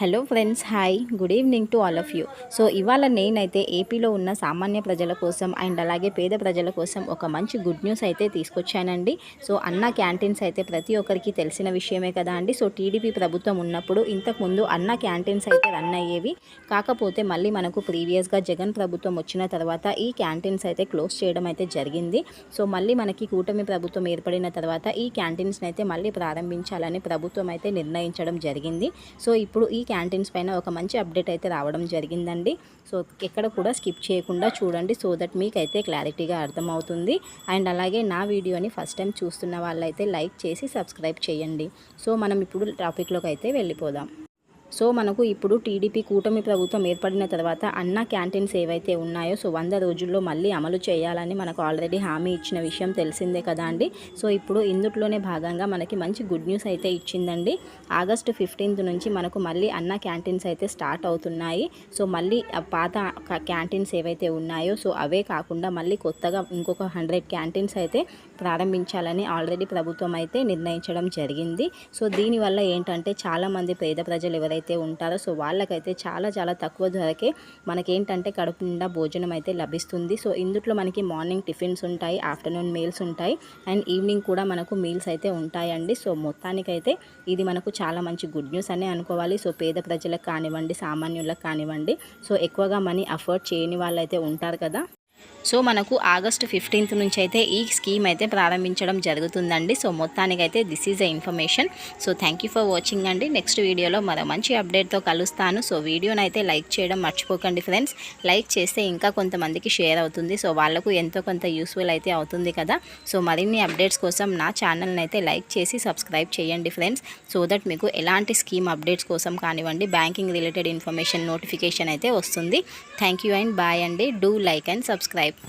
Hello friends hi good evening to all of you so ఇవాళ నేనైతే ఏపీలో ఉన్న సామాన్య ప్రజల కోసం అండ్ అలాగే పేద ప్రజల కోసం ఒక మంచి గుడ్ న్యూస్ అయితే తీసుకొచ్చానండి. సో అన్న క్యాంటీన్స్ అయితే ప్రతి ఒక్కరికి తెలిసిన విషయమే కదా అండి. సో టీడీపీ ప్రభుత్వం ఉన్నప్పుడు ఇంతకుముందు అన్న క్యాంటీన్స్ అయితే రన్ అయ్యేవి. కాకపోతే మళ్ళీ మనకు ప్రీవియస్గా జగన్ ప్రభుత్వం వచ్చిన తర్వాత ఈ క్యాంటీన్స్ అయితే క్లోజ్ చేయడం అయితే జరిగింది. సో మళ్ళీ మనకి కూటమి ప్రభుత్వం ఏర్పడిన తర్వాత ఈ క్యాంటీన్స్ని అయితే మళ్ళీ ప్రారంభించాలని ప్రభుత్వం అయితే నిర్ణయించడం జరిగింది. సో ఇప్పుడు ఈ క్యాంటీన్స్ పైన ఒక మంచి అప్డేట్ అయితే రావడం జరిగిందండి. సో ఎక్కడ కూడా స్కిప్ చేయకుండా చూడండి సో దట్ మీకైతే క్లారిటీగా అర్థమవుతుంది. అండ్ అలాగే నా వీడియోని ఫస్ట్ టైం చూస్తున్న వాళ్ళైతే లైక్ చేసి సబ్స్క్రైబ్ చేయండి. సో మనం ఇప్పుడు టాపిక్లోకి అయితే వెళ్ళిపోదాం. సో మనకు ఇప్పుడు టీడీపీ కూటమి ప్రభుత్వం ఏర్పడిన తర్వాత అన్న క్యాంటీన్స్ ఏవైతే ఉన్నాయో సో వంద రోజుల్లో మళ్ళీ అమలు చేయాలని మనకు ఆల్రెడీ హామీ ఇచ్చిన విషయం తెలిసిందే కదా అండి. సో ఇప్పుడు ఇందుట్లోనే భాగంగా మనకి మంచి గుడ్ న్యూస్ అయితే ఇచ్చిందండి. ఆగస్టు ఫిఫ్టీన్త్ నుంచి మనకు మళ్ళీ అన్న క్యాంటీన్స్ అయితే స్టార్ట్ అవుతున్నాయి. సో మళ్ళీ పాత క్యాంటీన్స్ ఏవైతే ఉన్నాయో సో అవే కాకుండా మళ్ళీ కొత్తగా ఇంకొక హండ్రెడ్ క్యాంటీన్స్ అయితే ప్రారంభించాలని ఆల్రెడీ ప్రభుత్వం అయితే నిర్ణయించడం జరిగింది. సో దీనివల్ల ఏంటంటే చాలామంది పేద ప్రజలు ఎవరైతే ఉంటారో సో వాళ్ళకైతే చాలా చాలా తక్కువ ధరకే మనకేంటంటే కడుపు నిండా భోజనం అయితే లభిస్తుంది. సో ఇందులో మనకి మార్నింగ్ టిఫిన్స్ ఉంటాయి ఆఫ్టర్నూన్ మీల్స్ ఉంటాయి అండ్ ఈవినింగ్ కూడా మనకు మీల్స్ అయితే ఉంటాయండి. సో మొత్తానికైతే ఇది మనకు చాలా మంచి గుడ్ న్యూస్ అనే అనుకోవాలి. సో పేద ప్రజలకు కానివ్వండి సామాన్యులకు కానివ్వండి సో ఎక్కువగా మనీ అఫోర్డ్ చేయని వాళ్ళైతే ఉంటారు కదా. సో మనకు ఆగస్టు ఫిఫ్టీన్త్ నుంచి అయితే ఈ స్కీమ్ అయితే ప్రారంభించడం జరుగుతుందండి. సో మొత్తానికైతే this is a information so thank you for watching అండి. నెక్స్ట్ వీడియోలో మరో మంచి అప్డేట్తో కలుస్తాను. సో వీడియోని అయితే లైక్ చేయడం మర్చిపోకండి ఫ్రెండ్స్ లైక్ చేస్తే ఇంకా కొంతమందికి షేర్ అవుతుంది. సో వాళ్ళకు ఎంతో కొంత యూస్ఫుల్ అయితే అవుతుంది కదా. సో మరిన్ని అప్డేట్స్ కోసం నా ఛానల్ని అయితే లైక్ చేసి సబ్స్క్రైబ్ చేయండి ఫ్రెండ్స్ సో దట్ మీకు ఎలాంటి స్కీమ్ అప్డేట్స్ కోసం కానివ్వండి బ్యాంకింగ్ రిలేటెడ్ ఇన్ఫర్మేషన్ నోటిఫికేషన్ అయితే వస్తుంది. థ్యాంక్ యూ అండ్ బాయ్ అండి. Do like and subscribe subscribe.